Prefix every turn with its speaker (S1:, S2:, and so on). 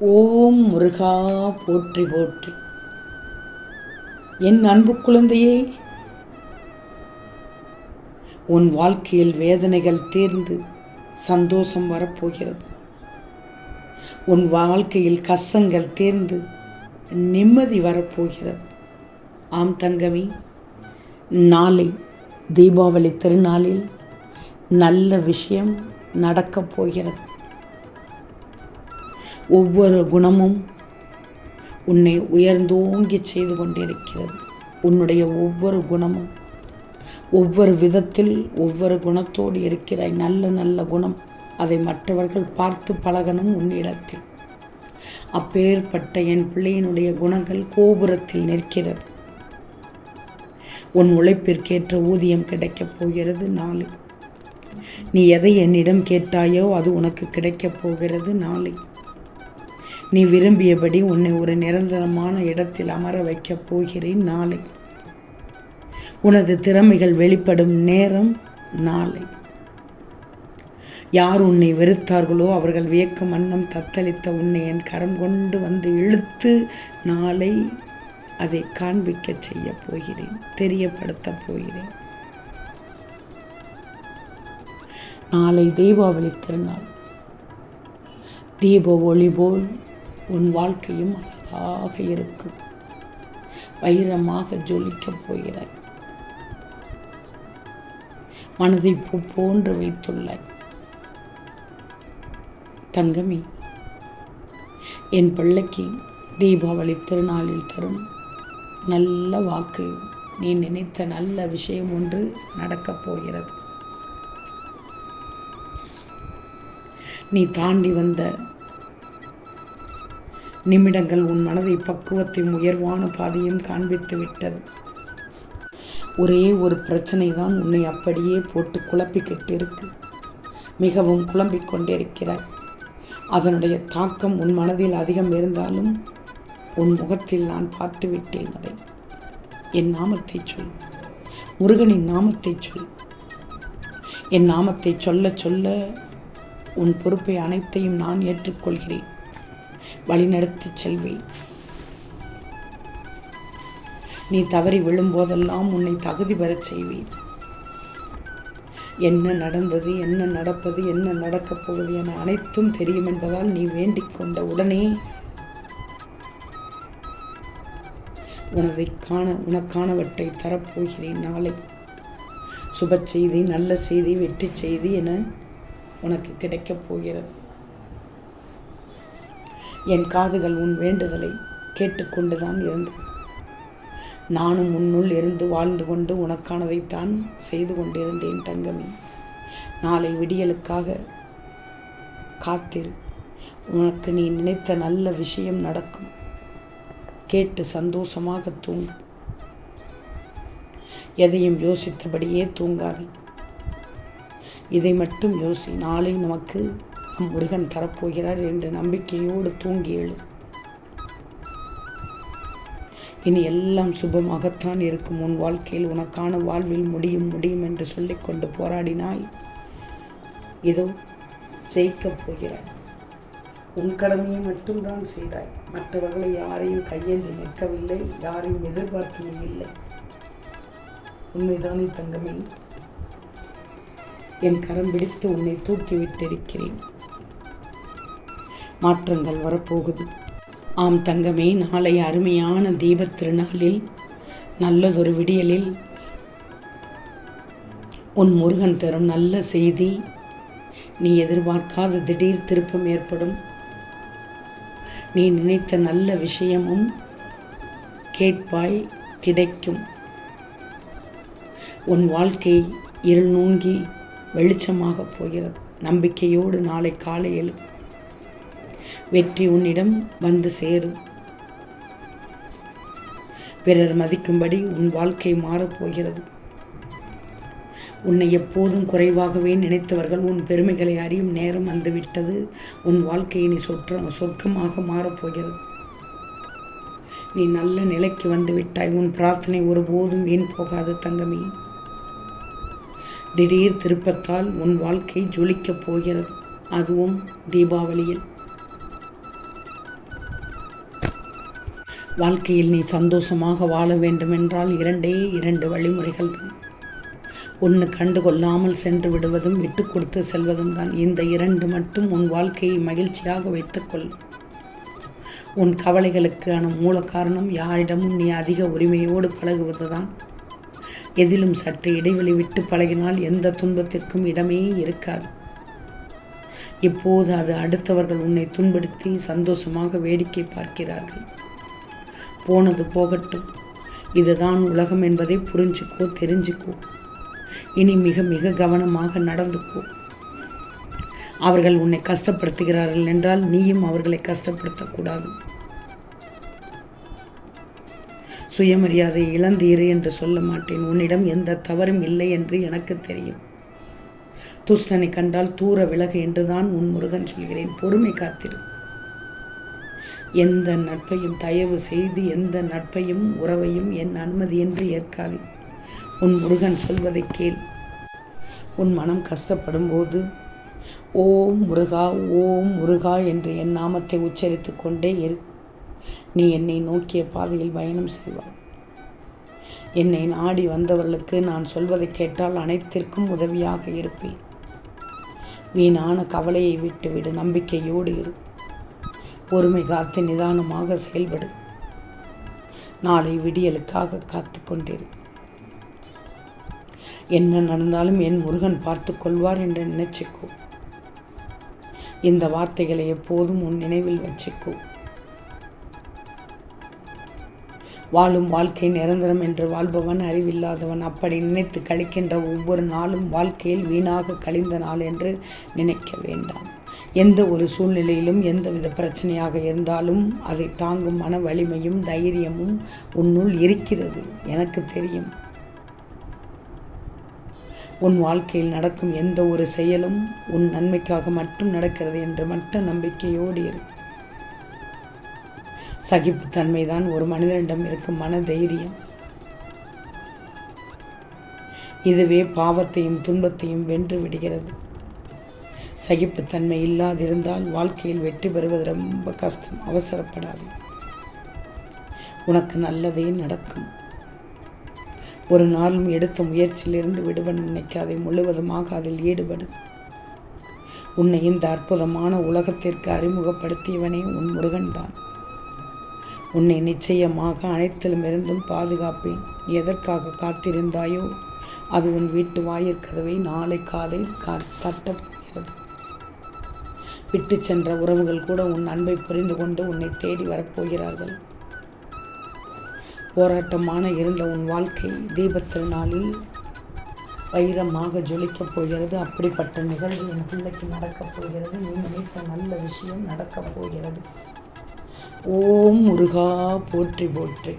S1: ஓம் முருகா போற்றி போற்றி. என் அன்பு குழந்தையே உன் வாழ்க்கையில் வேதனைகள் தீர்ந்து சந்தோஷம் வரப்போகிறது. உன் வாழ்க்கையில் கஷ்டங்கள் தீர்ந்து நிம்மதி வரப்போகிறது. ஆம் தங்கமி நாளை தீபாவளி திருநாளில் நல்ல விஷயம் நடக்கப் போகிறது. ஒவ்வொரு குணமும் உன்னை உயர்ந்தோங்கி செய்து கொண்டிருக்கிறது. உன்னுடைய ஒவ்வொரு குணமும் ஒவ்வொரு விதத்தில் ஒவ்வொரு குணத்தோடு இருக்கிறாய். நல்ல நல்ல குணம். அதை மற்றவர்கள் பார்த்து பழகணும் உன்னிடத்தில் அப்பேற்பட்ட என் பிள்ளையினுடைய குணங்கள் கோபுரத்தில் நிற்கிறது. உன் உழைப்பிற்கேற்ற ஊதியம் கிடைக்கப் போகிறது நாளை. நீ எதை என்னிடம் கேட்டாயோ அது உனக்கு கிடைக்கப் போகிறது நாளை. நீ விரும்பியபடி உன்னை ஒரு நிரந்தரமான இடத்தில் அமர வைக்கப் போகிறேன் நாளை. உனது திறமைகள் வெளிப்படும் நேரம் நாளை. யார் உன்னை வெறுத்தார்களோ அவர்கள் வியக்கும் வண்ணம் தத்தளித்த உன்னை என் கரம் கொண்டு வந்து இழுத்து நாளை அதை காண்பிக்க செய்ய போகிறேன் தெரியப்படுத்தப் போகிறேன். நாளை தீபாவளி திருநாள். தீப ஒளி போல் உன் வாழ்க்கையும் அழகாக இருக்கும். வைரமாக ஜொலிக்கப் போகிறாய் மனதை பூ போன்று வைத்துள்ளாய் தங்கமி என் பிள்ளைக்கு தீபாவளி திருநாளில் தரும் நல்ல வாக்கு நீ நினைத்த நல்ல விஷயம் ஒன்று நடக்கப் போகிறது. நீ தாண்டி வந்த நிமிடங்கள் உன் மனதை பக்குவத்தையும் உயர்வான பாதையும் காண்பித்து விட்டது. ஒரே ஒரு பிரச்சனை தான் உன்னை அப்படியே போட்டு குழப்பிக்கிட்டு இருக்கு. மிகவும் குழம்பிக் கொண்டிருக்கிறாய். அதனுடைய தாக்கம் உன் மனதில் அதிகம் இருந்தாலும் உன் முகத்தில் நான் பார்த்து விட்டேன் அதை. என் நாமத்தை சொல். முருகனின் நாமத்தை சொல். என் நாமத்தை சொல்ல சொல்ல உன் பொறுப்பை அனைத்தையும் நான் ஏற்றுக்கொள்கிறேன். வழிநடத்தி செல்வேன் நீ தவறி விழும்போதெல்லாம் உன்னை தகுதி பெறச் செய்வேன். என்ன நடந்தது என்ன நடப்பது என்ன நடக்கப் போவது என அனைத்தும் தெரியும் என்பதால் நீ வேண்டிக் கொண்ட உடனே உனதை காண உனக்கானவற்றை தரப்போகிறேன் நாளை. சுப செய்தி நல்ல செய்தி வெற்றி செய்தி என உனக்கு கிடைக்கப் போகிறது. என் காதுகள் உன் வேண்டுதலை கேட்டுக்கொண்டுதான் இருந்தது. நானும் உன்னுள் இருந்து வாழ்ந்து கொண்டு உனக்கானதைத்தான் செய்து கொண்டிருந்தேன் தங்கமே. நாளை விடியலுக்காக காத்திரு. உனக்கு நீ நினைத்த நல்ல விஷயம் நடக்கும். கேட்டு சந்தோஷமாக தூங்கு. எதையும் யோசித்தபடியே தூங்காதே. இதை மட்டும் யோசி. நாளை நமக்கு முருகன் தரப்போகிறார் என்ற நம்பிக்கையோடு தூங்கி எழு இனி எல்லாம் சுபமாகத்தான் இருக்கும். உன் வாழ்க்கையில் உனக்கான வாழ்வில் முடியும் முடியும் என்று சொல்லிக்கொண்டு போராடினாய். இதோ ஜெயிக்கப் போகிறாய். உன் கடமையை மட்டும்தான் செய்தாய். மற்றவர்களை யாரையும் கையேந்தி நிற்கவில்லை யாரையும் எதிர்பார்க்கவே இல்லை. உண்மைதானே தங்கமே? என் கரம் பிடித்து உன்னை தூக்கிவிட்டிருக்கிறேன் மாற்றங்கள் வரப்போகுது. ஆம் தங்கமே நாளை அருமையான தீபத் திருநாளில் நல்லதொரு விடியலில் உன் முருகன் தரும் நல்ல செய்தி நீ எதிர்பார்க்காத திடீர் திருப்பம் ஏற்படும். நீ நினைத்த நல்ல விஷயமும் கேட்பாய் கிடைக்கும். உன் வாழ்க்கை இருள் நோங்கி வெளிச்சமாகப் போகிறது. நம்பிக்கையோடு நாளை காலையில் வெற்றி உன்னிடம் வந்து சேரும். பிறர் மதிக்கும்படி உன் வாழ்க்கை மாறப்போகிறது உன்னை எப்போதும் குறைவாகவே நினைத்தவர்கள் உன் பெருமைகளை அறியும் நேரம் வந்துவிட்டது. உன் வாழ்க்கையை நீ சொற்ற சொர்க்கமாக மாறப்போகிறது நீ நல்ல நிலைக்கு வந்து விட்டாய். உன் பிரார்த்தனை ஒருபோதும் வீண் போகாது தங்கமே. திடீர் திருப்பத்தால் உன் வாழ்க்கை ஜொலிக்கப் போகிறது. அதுவும் தீபாவளியில். வாழ்க்கையில் நீ சந்தோஷமாக வாழ வேண்டுமென்றால் இரண்டே இரண்டு வழிமுறைகள் தான். ஒன்று கண்டுகொள்ளாமல் சென்று விடுவதும் விட்டு கொடுத்து செல்வதும் தான். இந்த இரண்டு மட்டும் உன் வாழ்க்கையை மகிழ்ச்சியாக வைத்துக்கொள். உன் கவலைகளுக்கான மூல காரணம் யாரிடமும் நீ அதிக உரிமையோடு பழகுவதுதான் எதிலும் சற்று இடைவெளி விட்டு பழகினால் எந்த துன்பத்திற்கும் இடமே இருக்காது. இப்போது அது அடுத்தவர்கள் உன்னை துன்படுத்தி சந்தோஷமாக வேடிக்கை பார்க்கிறார்கள். போனது போகட்டும். இதுதான் உலகம் என்பதை புரிஞ்சுக்கோ தெரிஞ்சுக்கோ. இனி மிக மிக கவனமாக நடந்துக்கோ அவர்கள் உன்னை கஷ்டப்படுத்துகிறார்கள் என்றால் நீயும் அவர்களை கஷ்டப்படுத்தக்கூடாது. சுயமரியாதை இழந்தீரு என்று சொல்ல மாட்டேன். உன்னிடம் எந்த தவறும் இல்லை என்று எனக்கு தெரியும். துஷ்டனை கண்டால் தூர விலகு என்றுதான் உன் முருகன் சொல்கிறேன். பொறுமை காத்திரு. எந்த நட்பையும் தயவு செய்து எந்த நட்பையும் உறவையும் என் அனுமதி என்று ஏற்காது. உன் முருகன் சொல்வதை கேள். உன் மனம் கஷ்டப்படும் போது ஓம் முருகா ஓம் முருகா என்று என் நாமத்தை உச்சரித்து கொண்டே இரு. நீ என்னை நோக்கிய பாதையில் பயணம் செய்வாய். என்னை நாடி வந்தவர்களுக்கு நான் சொல்வதை கேட்டால் அனைத்திற்கும் உதவியாக இருப்பேன். வீணான கவலையை விட்டுவிடு நம்பிக்கையோடு இரு. பொறுமை காத்து நிதானமாக செயல்படு. நாளை விடியலுக்காக காத்து கொண்டேன். என்ன நடந்தாலும் என் முருகன் பார்த்து கொள்வார் என்று நினைச்சுக்கோ. இந்த வார்த்தைகளை எப்போதும் உன் நினைவில் வச்சுக்கோ. வாழும் வாழ்க்கை நிரந்தரம் என்று வாழ்பவன் அறிவில்லாதவன். அப்படி நினைத்து கழிக்கின்ற ஒவ்வொரு நாளும் வாழ்க்கையில் வீணாக கழிந்த நாள் என்று நினைக்க வேண்டாம். எந்த ஒரு சூழ்நிலையிலும் எந்தவித பிரச்சனையாக இருந்தாலும் அதை தாங்கும் மன வலிமையும் தைரியமும் உன்னுள் இருக்கிறது எனக்கு தெரியும். உன் வாழ்க்கையில் நடக்கும் எந்த ஒரு செயலும் உன் நன்மைக்காக மட்டும் நடக்கிறது என்று மட்டும் நம்பிக்கையோடு இரு. சகிப்புத்தன்மைதான் ஒரு மனிதனிடம் இருக்கும் மன தைரியம். இதுவே பாவத்தையும் துன்பத்தையும் வென்று விடுகிறது. சகிப்புத்தன்மை இல்லாதிருந்தால் வாழ்க்கையில் வெற்றி பெறுவது ரொம்ப கஷ்டம் அவசரப்படாது. உனக்கு நல்லதே நடக்கும். ஒரு நாளும் எடுத்த முயற்சியிலிருந்து விடுபட நினைக்காதே முழுவதுமாக அதில் ஈடுபடு. உன்னை இந்த அற்புதமான உலகத்திற்கு அறிமுகப்படுத்தியவனே உன் முருகன்தான் உன்னை நிச்சயமாக அனைத்திலும் இருந்தும் பாதுகாப்பேன். எதற்காக காத்திருந்தாயோ அது உன் வீட்டு வாயிற்கதவை நாளை காலை கா தட்டப்படுகிறது விட்டு சென்ற உறவுகள் கூட உன் அன்பை புரிந்து கொண்டு உன்னை தேடி வரப்போகிறார்கள். போராட்டமான இருந்த உன் வாழ்க்கை தீபத்திருநாளில் வைரமாக ஜொலிக்கப் போகிறது. அப்படிப்பட்ட நிகழ்வு என் பிள்ளைக்கு நடக்கப் போகிறது. நீ நினைத்த நல்ல விஷயம் நடக்கப் போகிறது. ஓம் முருகா போற்றி போற்றி.